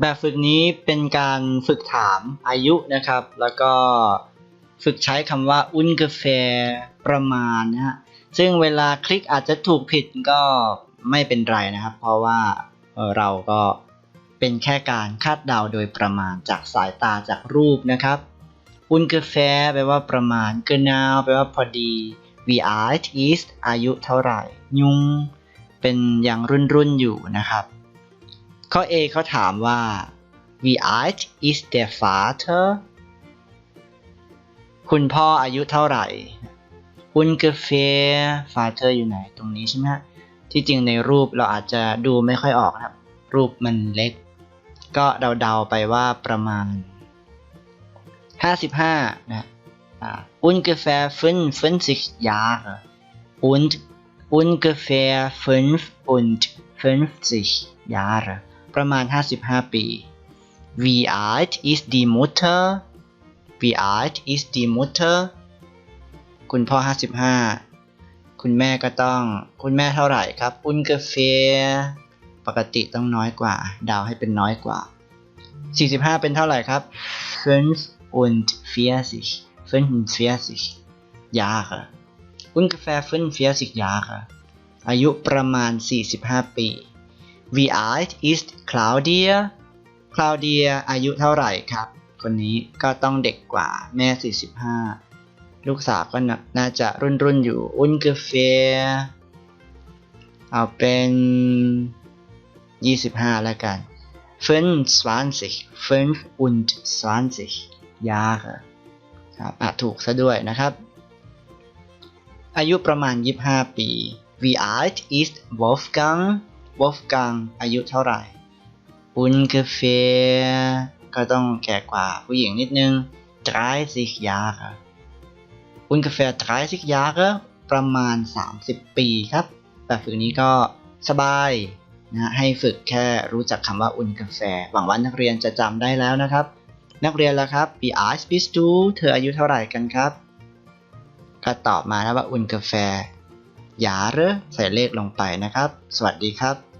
แบบฝึกนี้เป็นการฝึกถามอายุนะครับ แล้วก็ฝึกใช้คำว่า ungefähr ประมาณนะฮะซึ่งเวลาคลิกอาจจะถูกผิดก็ไม่เป็นไรนะครับ เพราะว่าเราก็เป็นแค่การคาดเดาโดยประมาณจากสายตาจากรูปนะครับ ungefähr แปลว่าประมาณ genau แปลว่าพอดี wie alt ist อายุเท่าไหร่ ยุง เป็นยังรุ่นรุ่นอยู่นะครับ ข้อ A เขาถามว่า wie alt ist der Vater คุณพ่ออายุเท่าไหร่ ungefähr Vater อยู่ไหนตรงนี้ใช่ไหมฮะ ที่จริงในรูปเราอาจจะดูไม่ค่อยออกนะครับ รูปมันเล็ก ก็เดาๆไปว่าประมาณ 55 นะอ่า ungefähr 55 Jahre und ungefähr 55 Jahre ประมาณ 55 ปี wie alt ist die Mutter wie alt ist die Mutter คุณพ่อ 55 คุณแม่ก็ต้อง คุณแม่เท่าไหร่ครับ ungefähr ปกติต้องน้อยกว่า ดาวให้เป็นน้อยกว่า 45 เป็นเท่าไหร่ครับ 45 45 Jahre ungefähr 45 Jahre อายุประมาณ 45 ปี Wie alt ist Claudia Claudia อายุเท่าไหร่ครับ คนนี้ก็ต้องเด็กกว่าแม่ 45 ลูกสาวก็น่าน่าจะรุ่นรุ่นอยู่ ungefähr เอาเป็น 25 แล้วกัน 25 25 Jahre ครับอะถูกซะด้วยนะครับ อายุประมาณ 25 ปี Wie alt ist Wolfgang Wolfgang อายุเท่าไหร่ ungefähr ก็ต้องแก่กว่าผู้หญิงนิดนึง30 Jahre ungefähr 30 Jahre ประมาณ 30 ปีครับ แบบฝึกนี้ก็สบายนะให้ฝึกแค่รู้จักคำว่า ungefähr หวังว่านักเรียนจะจำได้แล้วนะครับ นักเรียนแล้วครับ Wie alt bist du เธออายุเท่าไหร่กันครับ ก็ตอบมานะว่าอุนกาแฟ ungefähr Jahre ใส่เลขลงไปนะครับ สวัสดีครับ